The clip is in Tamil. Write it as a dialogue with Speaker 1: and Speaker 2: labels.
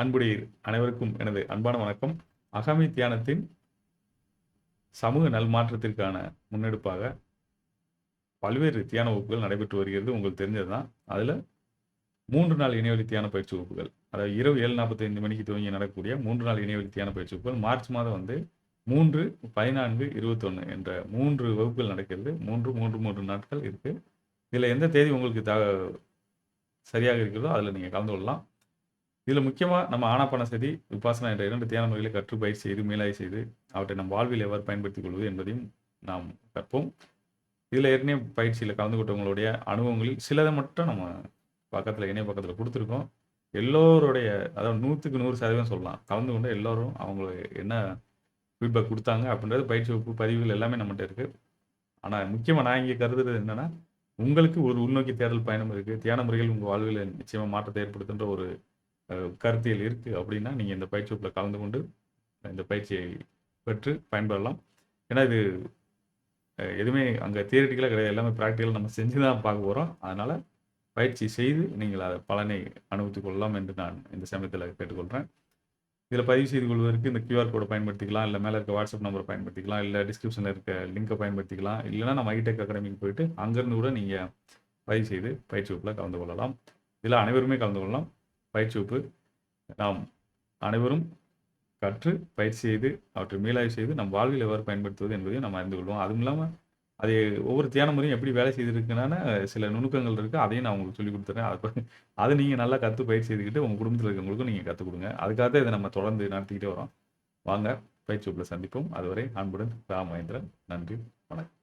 Speaker 1: அன்புடைய அனைவருக்கும் எனது அன்பான வணக்கம். அகாமி தியானத்தின் சமூக நல்மாற்றத்திற்கான முன்னெடுப்பாக பல்வேறு தியான வகுப்புகள் நடைபெற்று வருகிறது. உங்களுக்கு தெரிஞ்சது தான் அதில் மூன்று நாள் இணையவழி தியான பயிற்சி வகுப்புகள் அதாவது இரவு ஏழு நாற்பத்தைந்து மணிக்கு துவங்கி நடக்கக்கூடிய மூன்று நாள் இணையவழி தியான பயிற்சி வகுப்புகள் மார்ச் மாதம் வந்து மூன்று பதினான்கு இருபத்தொன்று என்ற மூன்று வகுப்புகள் நடக்கிறது. மூன்று மூன்று மூன்று நாட்கள் இருக்குது இதில் எந்த தேதி உங்களுக்கு த சரியாக இருக்கிறதோ அதில் நீங்கள் கலந்து கொள்ளலாம். இதில் முக்கியமாக நம்ம ஆனாப்பான சதி உபாசனா என்ற இரண்டு தியான முறைகளை கற்று பயிற்சி செய்து மேலாய் செய்து அவற்றை நம் வாழ்வில் எவ்வாறு பயன்படுத்திக் கொள்வது என்பதையும் நாம் கற்போம். இதில் ஏற்கனவே பயிற்சியில் கலந்து கொண்டவங்களுடைய அனுபவங்களில் சிலதை மட்டும் நம்ம பக்கத்தில் இணைய பக்கத்தில் கொடுத்துருக்கோம். எல்லோருடைய அதாவது நூற்றுக்கு நூறு சதவீதம் சொல்லலாம். கலந்து கொண்ட எல்லோரும் அவங்க என்ன ஃபீட்பேக் கொடுத்தாங்க அப்படின்றது பயிற்சி வகுப்பு பதிவுகள் எல்லாமே நம்மகிட்ட இருக்குது ஆனால் முக்கியமாக நான் இங்கே கருதுறது என்னென்னா உங்களுக்கு ஒரு உள்நோக்கி தேடல் பயணம் இருக்குது தியான முறைகள் உங்கள் வாழ்வில் நிச்சயமாக மாற்றத்தை ஏற்படுத்துன்ற ஒரு கருத்தியல் இருக்குது அப்படின்னா நீங்கள் இந்த பயிற்சி வகுப்பில் கலந்து கொண்டு இந்த பயிற்சியை பெற்று பயன்பெறலாம். ஏன்னா இது எதுவுமே அங்கே தியரிட்டிக்கலாக கிடையாது. எல்லாமே ப்ராக்டிக்கலாக நம்ம செஞ்சு தான் பார்க்க போகிறோம் அதனால் பயிற்சி செய்து நீங்கள் அதை பலனை அனுபவித்துக் கொள்ளலாம் என்று நான் இந்த சமயத்தில் கேட்டுக்கொள்கிறேன் இதில் பதிவு செய்து கொள்வதற்கு இந்த கியூஆர் கோடை பயன்படுத்திக்கலாம். இல்லை மேலே இருக்க வாட்ஸ்அப் நம்பரை பயன்படுத்திக்கலாம். இல்லை டிஸ்கிரிப்ஷனில் இருக்க லிங்கை பயன்படுத்திக்கலாம். இல்லைனா நம்ம ஐடெக் அகாடமிக்கு போயிட்டு அங்கேருந்து கூட நீங்கள் பதிவு செய்து பயிற்சி வகுப்பில் கலந்து கொள்ளலாம். இதில் அனைவருமே கலந்து கொள்ளலாம். பயிற்சிவப்பு நாம் அனைவரும் கற்று பயிற்சி செய்து அவற்றை மீளாய்வு செய்து நம் வாழ்வில் எவ்வாறு பயன்படுத்துவது என்பதையும் நம்ம அறிந்து கொள்வோம். அதுவும் இல்லாமல் அது ஒவ்வொரு தியான முறையும் எப்படி வேலை செய்திருக்குன்னா சில நுணுக்கங்கள் இருக்குது அதையும் நான் உங்களுக்கு சொல்லிக் கொடுத்துறேன். அது அதை நீங்கள் நல்லா கற்று பயிற்சி செய்துக்கிட்டு உங்கள் குடும்பத்தில் இருக்கவங்களுக்கும் நீங்கள் கற்றுக் கொடுங்க. அதுக்காக தான் இதை நம்ம தொடர்ந்து நடத்திக்கிட்டே வரோம். வாங்க பயிற்சி சந்திப்போம். அதுவரை அன்புடன் ராமேந்திரன். நன்றி வணக்கம்.